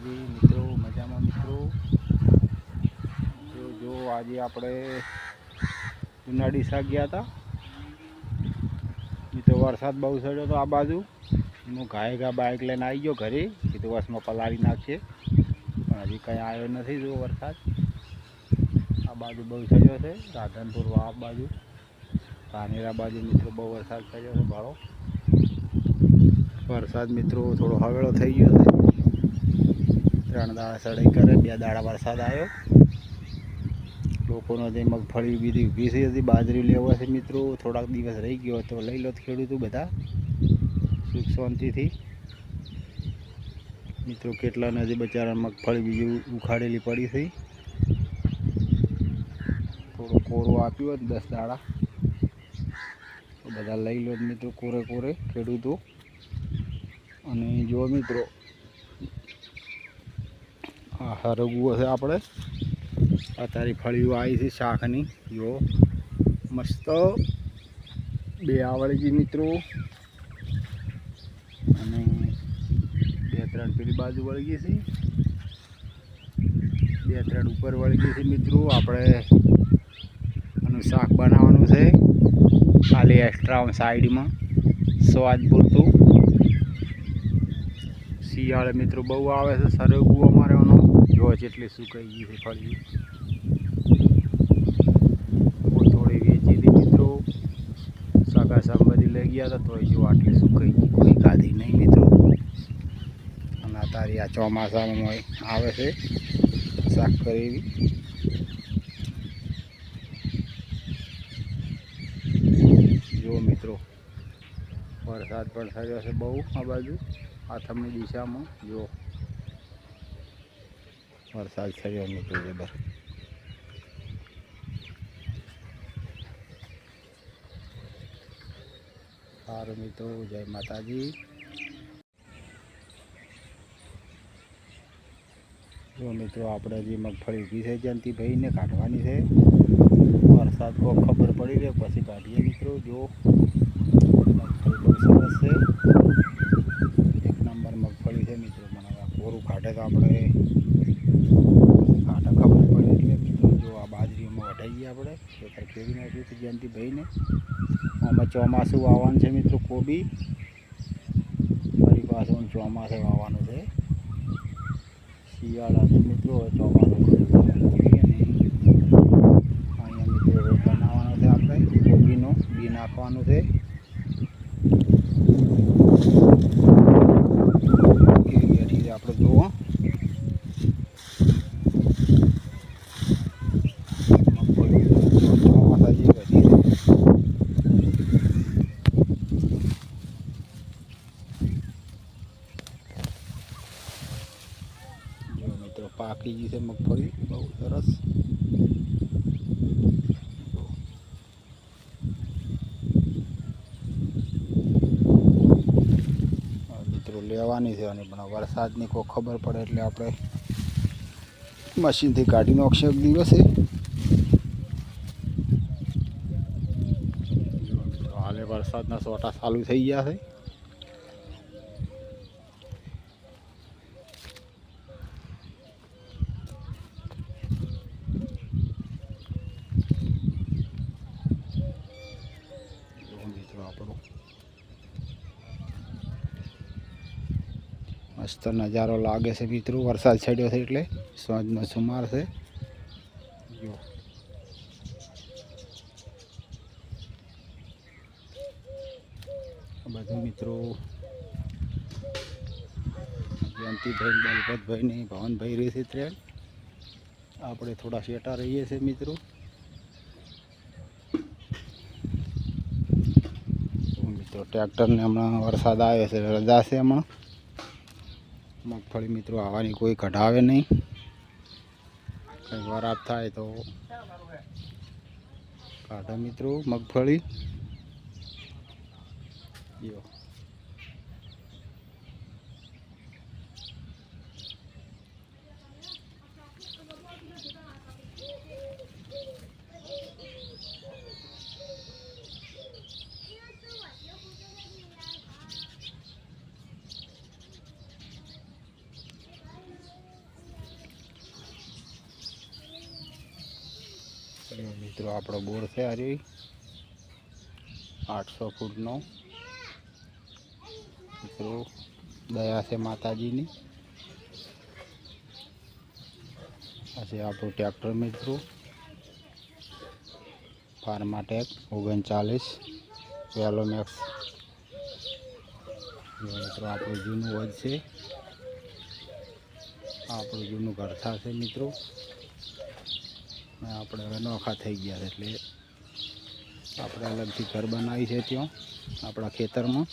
માતાજી મિત્રો, મજામાં મિત્રો? તો જો આજે આપણે ઉનાળી શાક ગયા હતા મિત્રો વરસાદ બહુ સડ્યો હતો આ બાજુ. હું ઘાએ ઘા બાઇક લઈને આવી ગયો ઘરે. કીધું બસમાં પલાળી નાખશે. પણ હજી કંઈ આવ્યો નથી જો વરસાદ. આ બાજુ બહુ સડ્યો છે. રાધનપુર આ બાજુ. ધાનેરા બાજુ મિત્રો બહુ વરસાદ થયો છે ભાડો વરસાદ મિત્રો થોડો હવેળો થઈ ગયો છે. ત્રણ દાડા સડાઈ કરે, બે દાડા વરસાદ આવ્યો. લોકોનો જે મગફળી બીજી ઊભી થઈ હતી, બાજરી લેવા છે મિત્રો. થોડાક દિવસ રહી ગયો તો લઈ લો ખેડૂતો બધા. સુખ શાંતિથી. મિત્રો, કેટલાને જે બચારા મગફળી બીજું ઉખાડેલી પડી હતી. થોડો કોરો આપ્યો હતો, દસ દાડા. બધા લઈ લો મિત્રો, કોરે કોરે ખેડૂતો. અને જો મિત્રો હરગવું હશે આપણે. અત્યારે ફળીઓ આવી છે શાકની. જો, મસ્ત. બે આવડગી મિત્રો. અને બે ત્રણ પેલી બાજુ વળગી છે. બે ત્રણ ઉપર વળગી છે મિત્રો. આપણે આનું શાક બનાવવાનું છે. ખાલી એક્સ્ટ્રા સાઈડમાં સ્વાદ પૂરતું. શિયાળે મિત્રો બહુ આવે છે, સરગવું અમારે એનો જો જેટલી સુકાઈ ગઈ છે ફળી થોડી વેચી હતી મિત્રો. સગા શાકભાજી લઈ ગયા હતા, તોય જો આટલી સુકાઈ ગઈ, કોઈ ખાધી નહીં મિત્રો. અને અત્યારે આ ચોમાસામાં આવે છે શાક કરી જો મિત્રો, વરસાદ પણ થયો છે બહુ આ બાજુ. આથમની દિશામાં જો. વરસાદ થયો મિત્રો જબર સારું મિત્રો જય માતાજી. જો મિત્રો આપણે જે મગફળી ઊભી છે જયંતિ ભાઈને કાઢવાની છે. વરસાદ બહુ ખબર પડી રહે પછી કાઢીએ મિત્રો જો. મગફળી બહુ સરસ છે એક નંબર મગફળી છે મિત્રો મને આ કોરું કાઢે તો આપણે કાઢે ખબર પડે એટલે મિત્રો જો આ બાજરીમાં વઢાઈએ આપણે ખેતર ખેડી નાખ્યું છે ભાઈને. આમાં ચોમાસું વાવવાનું છે મિત્રો કોબી. ફરી પાછું ચોમાસે વાવવાનું છે. શિયાળા તો મિત્રો ચોમાસું અહીંયા મિત્રો બનાવવાનો છે આપણે કોબીનો. બી નાખવાનું છે કેવી બેઠી છે આપણે જુઓ મગફળી ચોમાસા જેવી બધી છે જો મિત્રો પાકી ગઈ છે, મગફળી. બહુ સરસ. મિત્રો લેવાની છે અને પણ વરસાદની કોઈ ખબર પડે એટલે આપણે મશીનથી કાઢી નાખશે એક દિવસે. હાલે વરસાદના સોટા ચાલુ થઈ ગયા છે જો મિત્રો આપણો મસ્ત નજારો લાગે છે મિત્રો. વરસાદ ચડ્યો છે એટલે સાંજનો સુમાર છે. જો. બધું મિત્રો જયંતિભાઈ દલપતભાઈ ને ભવનભાઈ રહે છે ટ્રેન આપણે થોડા શેટા રહીએ છીએ મિત્રો. મિત્રો ટ્રેક્ટરને હમણાં વરસાદ આવે છે. રજા છે હમણાં. મગફળી મિત્રો આવવાની કોઈ કઢાવે નહીં. કંઈ વરાપ થાય તો કાઢો મિત્રો મગફળી. જો મિત્રો આપણો બોર છે હરી આઠસો ફૂટનો. મિત્રો, દયા છે માતાજીની. આ છે આપણું ટ્રેક્ટર, મિત્રો. ફાર્માટેક ઓગણચાલીસ. વેલો મેક્સ જો મિત્રો, આપણું જૂનું વજ છે. આ આપણું જૂનું ઘરથા છે મિત્રો. ને આપણે હવે નોખા થઈ ગયા એટલે આપણે અલગથી ઘર બનાવી છે ત્યાં, આપણા ખેતરમાં.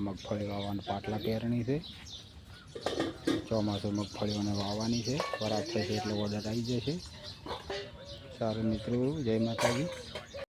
મગફળી વાવવાના પાટલા પહેરણી છે. ચોમાસું મગફળીઓને વાવવાની છે. વરાપ થશે એટલે ઓર્ડર આવી જશે. સારું મિત્રો, જય માતાજી.